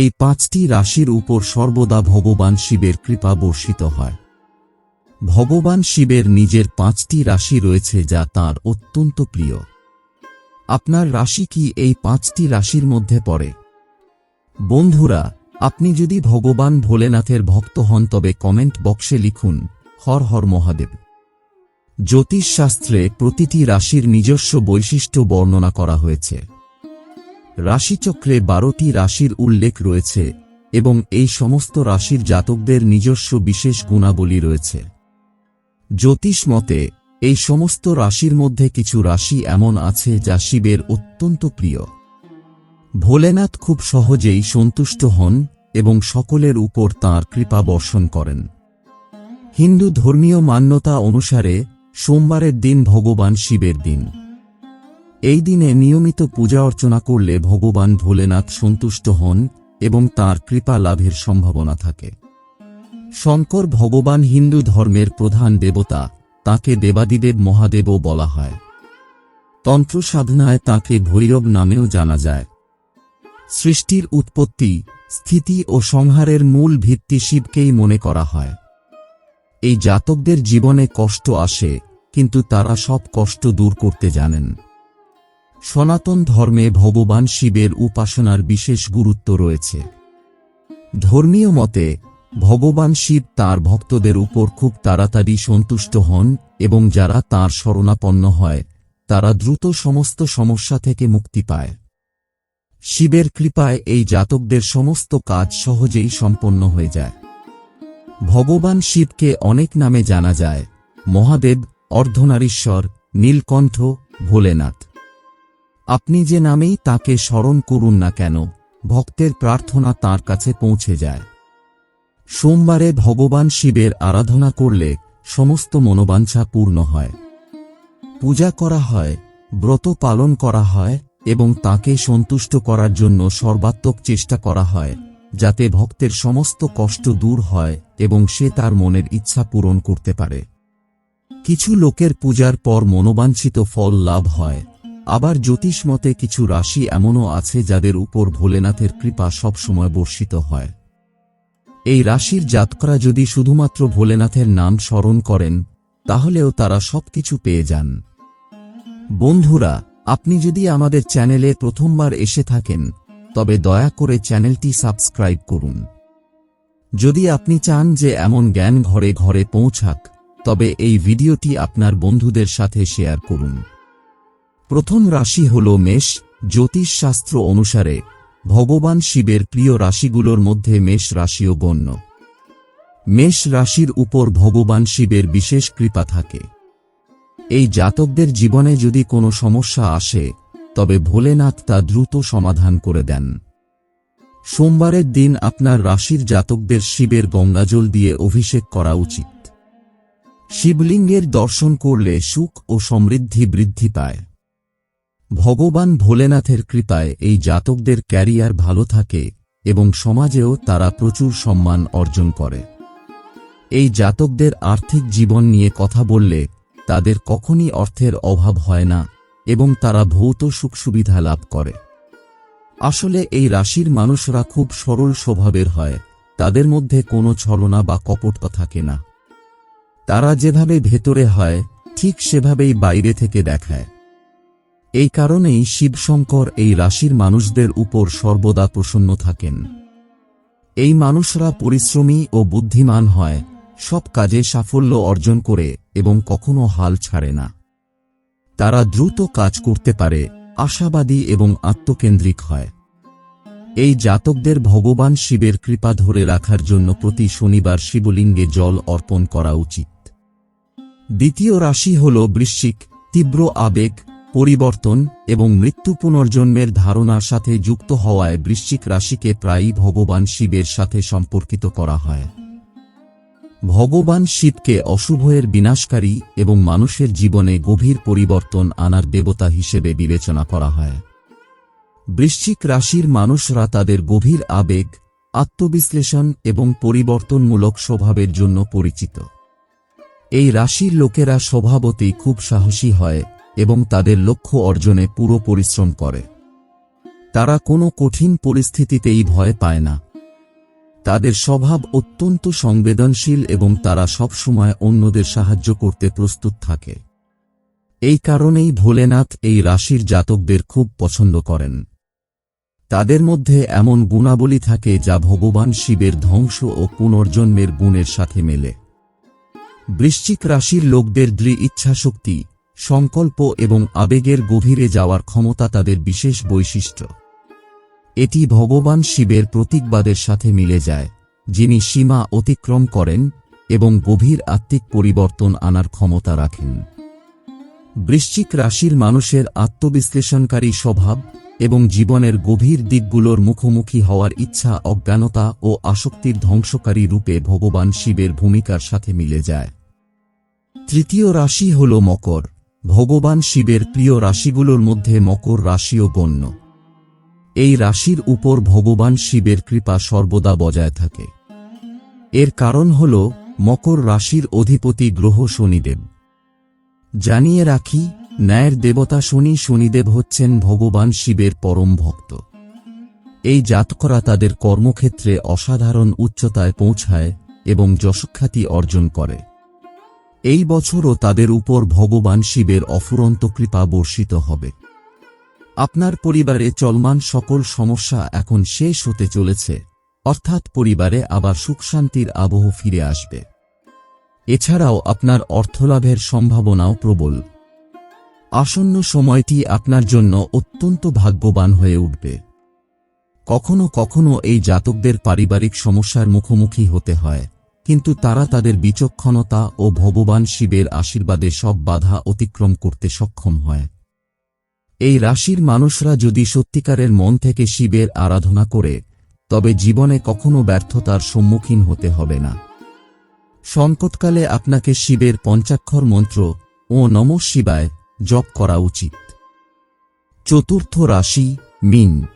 এই পাঁচটি রাশির উপর সর্বদা ভগবান শিবের কৃপা বর্ষিত হয়। ভগবান শিবের নিজের পাঁচটি রাশি রয়েছে যা তার অত্যন্ত প্রিয়। আপনার রাশি কি এই পাঁচটি রাশির মধ্যে পড়ে? বন্ধুরা, আপনি যদি ভগবান ভোলেনাথের ভক্ত হন তবে কমেন্ট বক্সে লিখুন, হর হর মহাদেব। জ্যোতিষশাস্ত্রে প্রতিটি রাশির নিজস্ব বৈশিষ্ট্য বর্ণনা করা হয়েছে। রাশিচক্রে বারোটি রাশির উল্লেখ রয়েছে, এবং এই সমস্ত রাশির জাতকদের নিজস্ব বিশেষ গুণাবলী রয়েছে। জ্যোতিষ মতে, এই সমস্ত রাশির মধ্যে কিছু রাশি এমন আছে যা শিবের অত্যন্ত প্রিয়। ভোলেনাথ খুব সহজেই সন্তুষ্ট হন এবং সকলের উপর তাঁর কৃপা বর্ষণ করেন। হিন্দু ধর্মীয় মান্যতা অনুসারে, সোমবারের দিন ভগবান শিবের দিন। এই দিনে নিয়মিত পূজা অর্চনা করলে ভগবান ভোলেনাথ সন্তুষ্ট হন এবং তার কৃপা লাভের সম্ভাবনা থাকে। শঙ্কর ভগবান হিন্দু ধর্মের প্রধান দেবতা, তাকে দেবাদিদেব মহাদেবও বলা হয়। তন্ত্র সাধনায় তাকে ভৈরব নামেও জানা যায়। সৃষ্টির উৎপত্তি, স্থিতি ও সংহারের মূল ভিত্তি শিবকেই মনে করা হয়। এই জাতকদের জীবনে কষ্ট আসে, কিন্তু তারা সব কষ্ট দূর করতে জানেন। সনাতন ধর্মে ভগবান শিবের উপাসনার বিশেষ গুরুত্ব রয়েছে। ধর্মীয় মতে, ভগবান শিব তার ভক্তদের উপর খুব তাড়াতাড়ি সন্তুষ্ট হন এবং যারা তার শরণাপন্ন হয়, তারা দ্রুত সমস্ত সমস্যা থেকে মুক্তি পায়। শিবের কৃপায় এই জাতকদের সমস্ত কাজ সহজেই সম্পন্ন হয়ে যায়। ভগবান শিবকে অনেক নামে জানা যায়, মহাদেব, অর্ধনারীশ্বর, নীলকণ্ঠ, ভোলেনাথ। আপনি যে নামেই তাকে স্মরণ করুন না কেন, ভক্তের প্রার্থনা তার কাছে পৌঁছে যায়। সোমবারে ভগবান শিবের আরাধনা করলে সমস্ত মনোবাঞ্ছা পূর্ণ হয়। পূজা করা হয়, ব্রত পালন করা হয় এবং তাকে সন্তুষ্ট করার জন্য সর্বাত্মক চেষ্টা করা হয়, যাতে ভক্তের সমস্ত কষ্ট দূর হয় এবং সে তার মনের ইচ্ছা পূরণ করতে পারে। কিছু লোকের পূজার পর মনোবাঞ্ছিত ফল লাভ হয়। আবার জ্যোতিষ মতে কিছু রাশি এমনও আছে যাদের উপর ভোলেনাথের কৃপা সবসময় বর্ষিত হয়। এই রাশির জাতকরা যদি শুধুমাত্র ভোলেনাথের নাম স্মরণ করেন, তাহলেও তারা সবকিছু পেয়ে যান। বন্ধুরা, আপনি যদি আমাদের চ্যানেলে প্রথমবার এসে থাকেন, তবে দয়া করে চ্যানেলটি সাবস্ক্রাইব করুন। যদি আপনি চান যে এমন জ্ঞান ঘরে ঘরে পৌঁছাক, তবে এই ভিডিওটি আপনার বন্ধুদের সাথে শেয়ার করুন। প্রথম রাশি হল মেষ, জ্যোতিষশাস্ত্র অনুসারে ভগবান শিবের প্রিয় রাশিগুলোর মধ্যে মেষ রাশিও গণ্য। মেষ রাশির উপর ভগবান শিবের বিশেষ কৃপা থাকে। এই জাতকদের জীবনে যদি কোনো সমস্যা আসে, তবে ভোলেনাথ তা দ্রুত সমাধান করে দেন। সোমবারের দিন আপনার রাশির জাতকদের শিবের গঙ্গাজল দিয়ে অভিষেক করা উচিত। শিবলিঙ্গের দর্শন করলে সুখ ও সমৃদ্ধি বৃদ্ধি পায়। ভগবান ভোলেনাথের কৃপায় এই জাতকদের ক্যারিয়ার ভালো থাকে এবং সমাজেও তারা প্রচুর সম্মান অর্জন করে। এই জাতকদের আর্থিক জীবন নিয়ে কথা বললে তাদের কখনই অর্থের অভাব হয় না এবং তারা ভৌত সুখ সুবিধা লাভ করে। আসলে এই রাশির মানুষরা খুব সরল স্বভাবের হয়, তাদের মধ্যে কোনো ছলনা বা কপটতা থাকে না। তারা যেভাবে ভেতরে হয়, ঠিক সেভাবেই বাইরে থেকে দেখায়। এই কারণেই শিবশঙ্কর এই রাশির মানুষদের উপর সর্বদা প্রসন্ন থাকেন। এই মানুষরা পরিশ্রমী ও বুদ্ধিমান হয়, সব কাজে সাফল্য অর্জন করে এবং কখনো হাল ছাড়ে না। তারা দ্রুত কাজ করতে পারে, আশাবাদী এবং আত্মকেন্দ্রিক হয়। এই জাতকদের ভগবান শিবের কৃপা ধরে রাখার জন্য প্রতি শনিবার শিবলিঙ্গে জল অর্পণ করা উচিত। দ্বিতীয় রাশি হল বৃশ্চিক, তীব্র আবেগ পরিবর্তন এবং মৃত্যু পুনর্জন্মের ধারণার সাথে যুক্ত হওয়ায় বৃশ্চিক রাশিকে প্রায়ই ভগবান শিবের সাথে সম্পর্কিত করা হয়। ভগবান শিবকে অশুভয়ের বিনাশকারী এবং মানুষের জীবনে গভীর পরিবর্তন আনার দেবতা হিসেবে বিবেচনা করা হয়। বৃশ্চিক রাশির মানুষরা তাদের গভীর আবেগ, আত্মবিশ্লেষণ এবং পরিবর্তনমূলক স্বভাবের জন্য পরিচিত। এই রাশির লোকেরা স্বভাবতেই খুব সাহসী হয় এবং তাদের লক্ষ্য অর্জনে পুরো পরিশ্রম করে। তারা কোনো কঠিন পরিস্থিতিতেই ভয় পায় না। তাদের স্বভাব অত্যন্ত সংবেদনশীল এবং তারা সবসময় অন্যদের সাহায্য করতে প্রস্তুত থাকে। এই কারণেই ভোলেনাথ এই রাশির জাতকদের খুব পছন্দ করেন। তাদের মধ্যে এমন গুণাবলী থাকে যা ভগবান শিবের ধ্বংস ও পুনর্জন্মের গুণের সাথে মেলে। বৃশ্চিক রাশির লোকদের দৃঢ় ইচ্ছাশক্তি সংকল্প এবং আবেগের গভীরে যাওয়ার ক্ষমতা তাদের বিশেষ বৈশিষ্ট্য। এটি ভগবান শিবের প্রতীকবাদের সাথে মিলে যায়, যিনি সীমা অতিক্রম করেন এবং গভীর আত্মিক পরিবর্তন আনার ক্ষমতা রাখেন। বৃশ্চিক রাশির মানুষের আত্মবিশ্লেষণকারী স্বভাব এবং জীবনের গভীর দিকগুলোর মুখোমুখি হওয়ার ইচ্ছা, অজ্ঞানতা ও আসক্তির ধ্বংসকারী রূপে ভগবান শিবের ভূমিকার সাথে মিলে যায়। তৃতীয় রাশি হল মকর। ভগবান শিবের প্রিয় রাশিগুলোর মধ্যে মকর রাশিও গণ্য এই রাশির উপর ভগবান শিবের কৃপা সর্বদা বজায় থাকে। এর কারণ হল মকর রাশির অধিপতি গ্রহ শনিদেব। জানিয়ে রাখি, ন্যায়ের দেবতা শনি শনিদেব হচ্ছেন ভগবান শিবের পরম ভক্ত। এই জাতকরা তাদের কর্মক্ষেত্রে অসাধারণ উচ্চতায় পৌঁছায় এবং যশখ্যাতি অর্জন করে। এই বছরও তাদের উপর ভগবান শিবের অফুরন্ত কৃপা বর্ষিত হবে। আপনার পরিবারে চলমান সকল সমস্যা এখন শেষ হতে চলেছে, অর্থাৎ পরিবারে আবার সুখশান্তির আবহ ফিরে আসবে। এছাড়াও আপনার অর্থলাভের সম্ভাবনাও প্রবল। আসন্ন সময়টি আপনার জন্য অত্যন্ত ভাগ্যবান হয়ে উঠবে। কখনো কখনো এই জাতকদের পারিবারিক সমস্যার মুখোমুখি হতে হয়। কিন্তু তারা তাদের বিচক্ষণতা ও ভগবান শিবের আশীর্বাদে সব বাধা অতিক্রম করতে সক্ষম হয়। এই রাশির মানুষরা যদি সত্যিকারের মন থেকে শিবের আরাধনা করে, তবে জীবনে কখনো ব্যর্থতার সম্মুখীন হতে হবে না। সংকটকালে আপনাকে শিবের পঞ্চাক্ষর মন্ত্র ও নম শিবায় জপ করা উচিত। চতুর্থ রাশি, মিন।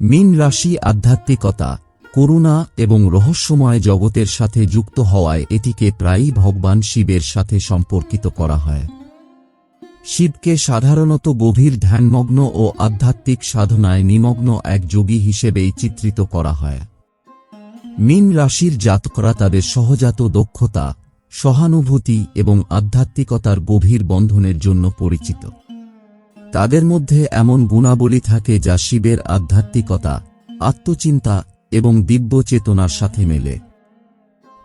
মিন রাশি আধ্যাত্মিকতা। করুণা এবং রহস্যময় জগতের সাথে যুক্ত হওয়ায় এটিকে প্রায়ই ভগবান শিবের সাথে সম্পর্কিত করা হয়। শিবকে সাধারণত গভীর ধ্যানমগ্ন ও আধ্যাত্মিক সাধনায় নিমগ্ন এক যোগী হিসেবেই চিত্রিত করা হয়। মিন রাশির জাতকরা তাদের সহজাত দক্ষতা, সহানুভূতি এবং আধ্যাত্মিকতার গভীর বন্ধনের জন্য পরিচিত। তাদের মধ্যে এমন গুণাবলী থাকে যা শিবের আধ্যাত্মিকতা, আত্মচিন্তা এবং দিব্য চেতনার সাথে মেলে।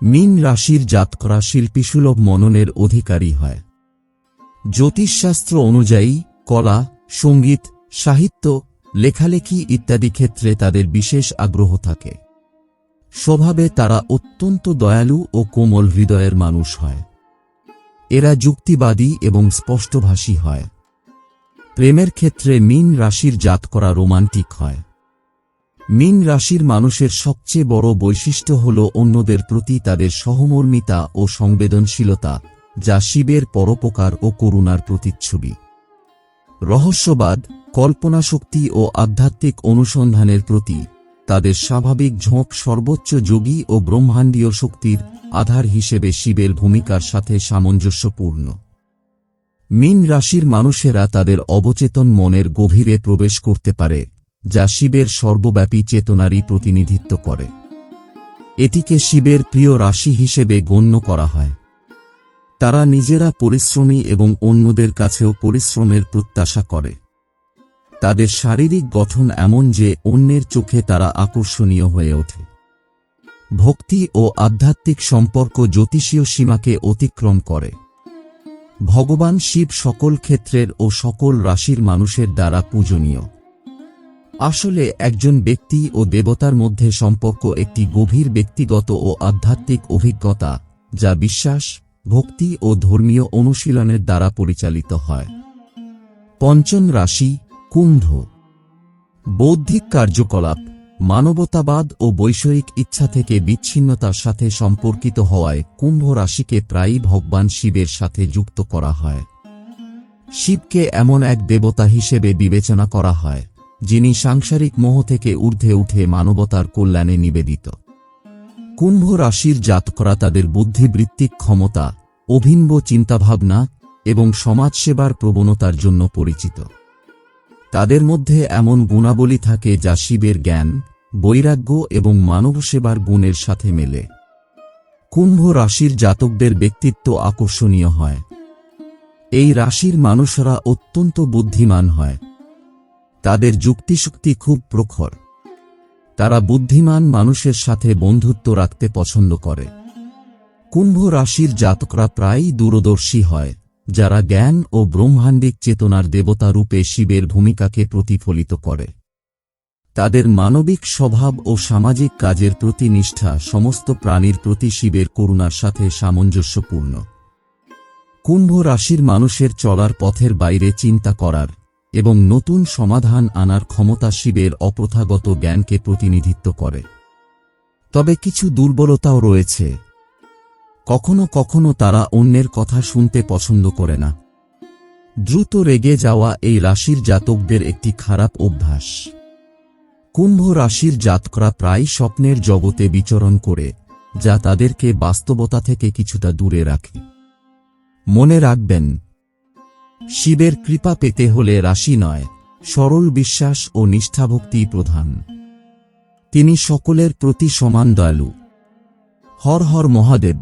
মিন রাশির জাতকরা শিল্পীসুলভ মননের অধিকারী হয়। জ্যোতিষশাস্ত্র অনুযায়ী কলা, সংগীত, সাহিত্য, লেখালেখি ইত্যাদি ক্ষেত্রে তাদের বিশেষ আগ্রহ থাকে। স্বভাবে তারা অত্যন্ত দয়ালু ও কোমল হৃদয়ের মানুষ হয়। এরা যুক্তিবাদী এবং স্পষ্টভাষী হয়। প্রেমের ক্ষেত্রে মিন রাশির জাত করা রোমান্টিক হয়। মিন রাশির মানুষের সবচেয়ে বড় বৈশিষ্ট্য হল অন্যদের প্রতি তাদের সহমর্মিতা ও সংবেদনশীলতা, যা শিবের পরোপকার ও করুণার প্রতিচ্ছবি। রহস্যবাদ, কল্পনাশক্তি ও আধ্যাত্মিক অনুসন্ধানের প্রতি তাদের স্বাভাবিক ঝোঁক সর্বোচ্চ যোগী ও ব্রহ্মাণ্ডীয় শক্তির আধার হিসেবে শিবের ভূমিকার সাথে সামঞ্জস্যপূর্ণ। মিন রাশির মানুষেরা তাদের অবচেতন মনের গভীরে প্রবেশ করতে পারে। যা শিবের সর্বব্যাপী চেতনারই প্রতিনিধিত্ব করে। এটিকে শিবের প্রিয় রাশি হিসেবে গণ্য করা হয়। তারা নিজেরা পরিশ্রমী এবং অন্যদের কাছেও পরিশ্রমের প্রত্যাশা করে। তাদের শারীরিক গঠন এমন যে অন্যের চোখে তারা আকর্ষণীয় হয়ে ওঠে। ভক্তি ও আধ্যাত্মিক সম্পর্ক জ্যোতিষীয় সীমাকে অতিক্রম করে। ভগবান শিব সকল ক্ষেত্রের ও সকল রাশির মানুষের দ্বারা পূজনীয়। আসলে একজন ব্যক্তি ও দেবতার মধ্যে সম্পর্ক একটি গভীর ব্যক্তিগত ও আধ্যাত্মিক অভিজ্ঞতা, যা বিশ্বাস, ভক্তি ও ধর্মীয় অনুশীলনের দ্বারা পরিচালিত হয়। পঞ্চম রাশি, কুম্ভ। বৌদ্ধিক কার্যকলাপ, মানবতাবাদ ও বৈষয়িক ইচ্ছা থেকে বিচ্ছিন্নতার সাথে সম্পর্কিত হওয়ায় কুম্ভ রাশিকে প্রায়ই ভগবান শিবের সাথে যুক্ত করা হয়। শিবকে এমন এক দেবতা হিসেবে বিবেচনা করা হয়। যিনি সাংসারিক মোহ থেকে ঊর্ধ্বে উঠে মানবতার কল্যাণে নিবেদিত। কুম্ভ রাশির জাতকরা তাদের বুদ্ধিবৃত্তিক ক্ষমতা, অভিনব চিন্তাভাবনা এবং সমাজসেবার প্রবণতার জন্য পরিচিত। তাদের মধ্যে এমন গুণাবলী থাকে যা শিবের জ্ঞান, বৈরাগ্য এবং মানব সেবার গুণের সাথে মেলে। কুম্ভ রাশির জাতকদের ব্যক্তিত্ব আকর্ষণীয় হয়। এই রাশির মানুষরা অত্যন্ত বুদ্ধিমান হয়। তাদের যুক্তিশক্তি খুব প্রখর। তারা বুদ্ধিমান মানুষের সাথে বন্ধুত্ব রাখতে পছন্দ করে। কুম্ভ রাশির জাতকরা প্রায়ই দূরদর্শী হয়, যারা জ্ঞান ও ব্রহ্মাণ্ডিক চেতনার দেবতা রূপে শিবের ভূমিকাকে প্রতিফলিত করে। তাদের মানবিক স্বভাব ও সামাজিক কাজের প্রতি নিষ্ঠা সমস্ত প্রাণীর প্রতি শিবের করুণার সাথে সামঞ্জস্যপূর্ণ। কুম্ভ রাশির মানুষের চলার পথের বাইরে চিন্তা করার এবং নতুন সমাধান আনার ক্ষমতা শিবের অপ্রথাগত জ্ঞানকে প্রতিনিধিত্ব করে। তবে কিছু দুর্বলতাও রয়েছে। কখনো কখনো তারা অন্যের কথা শুনতে পছন্দ করে না। দ্রুত রেগে যাওয়া এই রাশির জাতকদের একটি খারাপ অভ্যাস। কুম্ভ রাশির জাতকরা প্রায় স্বপ্নের জগতে বিচরণ করে, যা তাদেরকে বাস্তবতা থেকে কিছুটা দূরে রাখে। মনে রাখবেন শিবের কৃপা পেতে হলে রাশি নয়, সরল বিশ্বাস ও নিষ্ঠাভক্তি প্রধান। তিনি সকলের প্রতি সমান দয়ালু। হর হর মহাদেব।